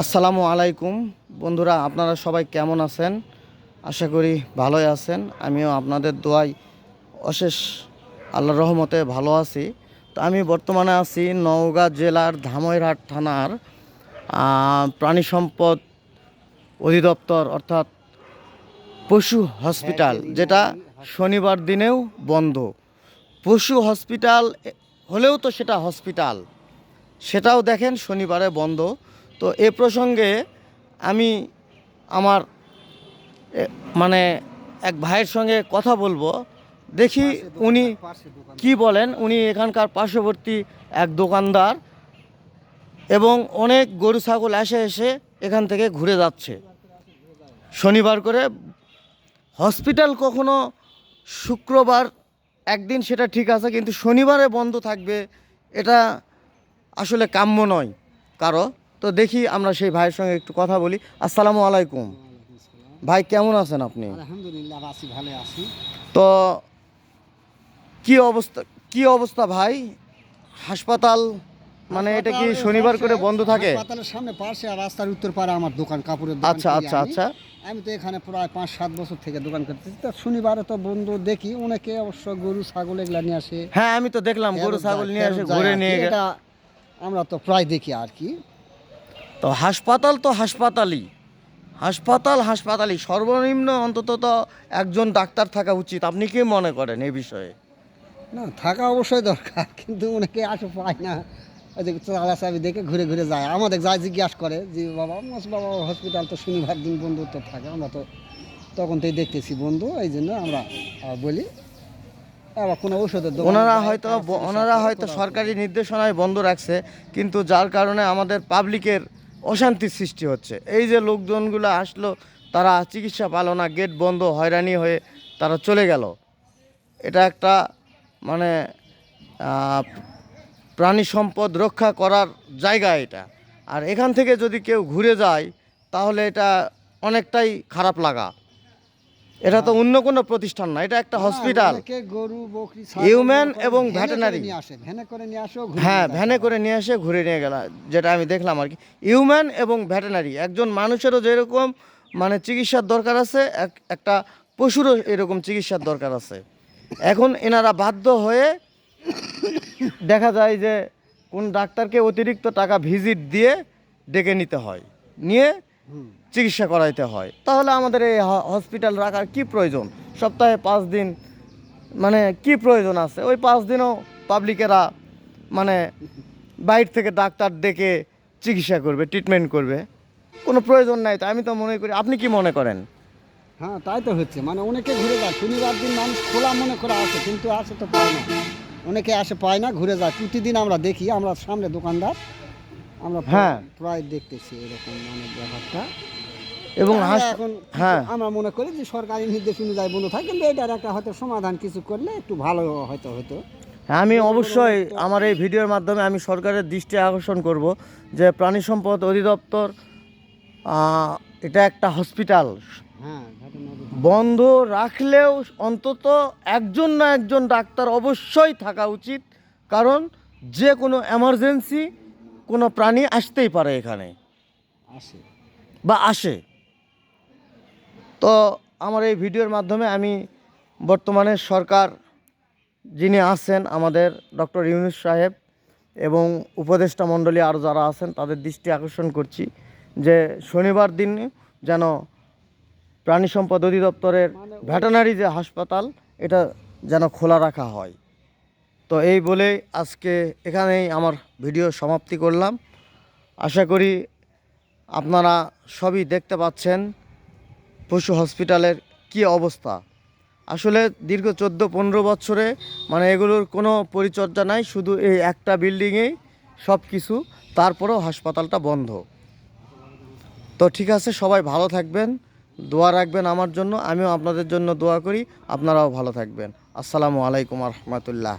আসসালামু আলাইকুম। বন্ধুরা আপনারা সবাই কেমন আছেন? আশা করি ভালোই আছেন। আমিও আপনাদের দোয়াই অশেষ আল্লাহর রহমতে ভালো আছি। তো আমি বর্তমানে আছি নওগাঁ জেলার ধামইরহাট থানার প্রাণী সম্পদ অধিদপ্তর অর্থাৎ পশু হসপিটাল যেটা শনিবার দিনেও বন্ধ। পশু হসপিটাল হলেও তো সেটা হসপিটাল সেটাও দেখেন শনিবারে বন্ধ। তো এ প্রসঙ্গে আমি আমার মানে এক ভাইয়ের সঙ্গে কথা বলব। দেখি উনি কি বলেন। উনি এখানকার পার্শ্ববর্তী এক দোকানদার এবং অনেক গরু, ছাগল এসে এসে এখান থেকে ঘুরে যাচ্ছে। শনিবার করে হসপিটাল কখনো শুক্রবার, একদিন সেটা ঠিক আছে, কিন্তু শনিবারে বন্ধ থাকবে, এটা আসলে কাম্য নয় কারও। তো দেখি আমরা সেই ভাইয়ের সঙ্গে একটু কথা বলি। আসসালামু আলাইকুম। ভাই কেমন আছেন আপনি? আলহামদুলিল্লাহ আছি ভালো আছি। তো কি অবস্থা কি অবস্থা ভাই? হাসপাতাল মানে এটা কি শনিবার করে বন্ধ থাকে? হাসপাতালের সামনে পাশে আর রাস্তার উত্তর পারে আমার দোকান কাপড়ের দোকান আচ্ছা আচ্ছা আচ্ছা। আমি তো এখানে প্রায় পাঁচ সাত বছর থেকে দোকান করতেছি। তো শনিবারে তো বন্ধু দেখি অনেকে অবশ্য গরু ছাগল এগুলা নিয়ে আসে। হ্যাঁ আমি তো দেখলাম গরু ছাগল নিয়ে যায় ঘুরে নিয়ে আমরা তো প্রায় দেখি আর কি। তো হাসপাতাল তো হাসপাতালই। হাসপাতাল হাসপাতালই। সর্বনিম্ন অন্তত তো একজন ডাক্তার থাকা উচিত। আপনি কি মনে করেন এই বিষয়ে? না থাকা অবশ্যই দরকার কিন্তু অনেকে আসে পায় না। ওই যে দেখে ঘুরে ঘুরে যায়। আমাদের যায় জিজ্ঞাসা করে যে বাবা মাস বাবা হসপিটাল তো শনিবার দিন বন্ধু তো থাকে আমরা তো তখন থেকে দেখতেছি বন্ধু এই জন্য আমরা বলি আবার কোনো ওষুধের ওনারা হয়তো ওনারা হয়তো সরকারি নির্দেশনায় বন্ধ রাখছে কিন্তু যার কারণে আমাদের পাবলিকের অশান্তির সৃষ্টি হচ্ছে। এই যে লোকজনগুলো আসলো, তারা চিকিৎসা পালো না গেট বন্ধ, হয়রানি হয়ে তারা চলে গেল। এটা একটা মানে প্রাণী সম্পদ রক্ষা করার জায়গা এটা। আর এখান থেকে যদি কেউ ঘুরে যায়, তাহলে এটা অনেকটাই খারাপ লাগা। এটা তো অন্য কোনো প্রতিষ্ঠান না এটা একটা হসপিটাল ছাগল এবং। নিয়ে আসে ভ্যানে করে নিয়ে ঘুরে হ্যাঁ ভ্যানে করে নিয়ে এসে ঘুরে নিয়ে গেল যেটা আমি দেখলাম আর কি হিউম্যান এবং ভেটেনারি একজন মানুষেরও যেরকম মানে চিকিৎসার দরকার আছে এক একটা পশুরও এরকম চিকিৎসার দরকার আছে এখন এনারা বাধ্য হয়ে দেখা যায় যে কোন ডাক্তারকে অতিরিক্ত টাকা ভিজিট দিয়ে ডেকে নিতে হয় নিয়ে। চিকিৎসা করাইতে হয়। তাহলে আমাদের এই হসপিটাল রাখার কি প্রয়োজন? সপ্তাহে পাঁচ দিন মানে কি প্রয়োজন আছে? ওই পাঁচ দিনও পাবলিকেরা মানে বাইরে থেকে ডাক্তার ডেকে চিকিৎসা করবে ট্রিটমেন্ট করবে। কোনো প্রয়োজন নাই তো, আমি তো মনে করি, আপনি কি মনে করেন? হ্যাঁ তাই তো হচ্ছে। মানে অনেকে ঘুরে যায়, শনিবার দিন মানুষ খোলা মনে করে আসে, কিন্তু আসে তো পায় না। অনেকে আসে, পায় না, ঘুরে যায়। প্রতিদিন আমরা দেখি, আমরা সামনে দোকানদার আমরা হ্যাঁ। প্রায় দেখতেছি এরকম মানে ব্যাপারটা। এবং এখন হ্যাঁ। আমরা মনে করি যে সরকারি নির্দেশ অনুযায়ী বন্ধ থাকে কিন্তু এটার একটা হয়তো সমাধান কিছু করলে একটু ভালো হয়তো হতো। হ্যাঁ, আমি অবশ্যই আমার এই ভিডিওর মাধ্যমে আমি সরকারের দৃষ্টি আকর্ষণ করব যে প্রাণী সম্পদ অধিদপ্তর এটা একটা হসপিটাল। হ্যাঁ বন্ধ রাখলেও অন্তত একজন না একজন ডাক্তার অবশ্যই থাকা উচিত কারণ যে কোনো এমার্জেন্সি কোনো প্রাণী আসতেই পারে এখানে। আসে। বা আসে। তো আমার এই ভিডিওর মাধ্যমে আমি বর্তমানে সরকার যিনি আছেন আমাদের ডক্টর ইউনুস সাহেব এবং উপদেষ্টা মণ্ডলী আরও যারা আছেন তাদের দৃষ্টি আকর্ষণ করছি যে শনিবার দিন যেন প্রাণী সম্পদ অধিদপ্তরের ভেটেনারি যে হাসপাতাল এটা যেন খোলা রাখা হয়। তো এই বলেই আজকে এখানেই আমার ভিডিও সমাপ্তি করলাম। আশা করি আপনারা সবই দেখতে পাচ্ছেন পশু হসপিটালের কি অবস্থা। আসলে দীর্ঘ চোদ্দ পনেরো বছরে মানে এগুলোর কোনো পরিচর্যা নাই, শুধু এই একটা বিল্ডিংয়েই সব কিছু তারপরেও হাসপাতালটা বন্ধ। তো ঠিক আছে, সবাই ভালো থাকবেন, দোয়া রাখবেন আমার জন্য, আমিও আপনাদের জন্য দোয়া করি, আপনারাও ভালো থাকবেন। আসসালামু আলাইকুম রহমতুল্লাহ।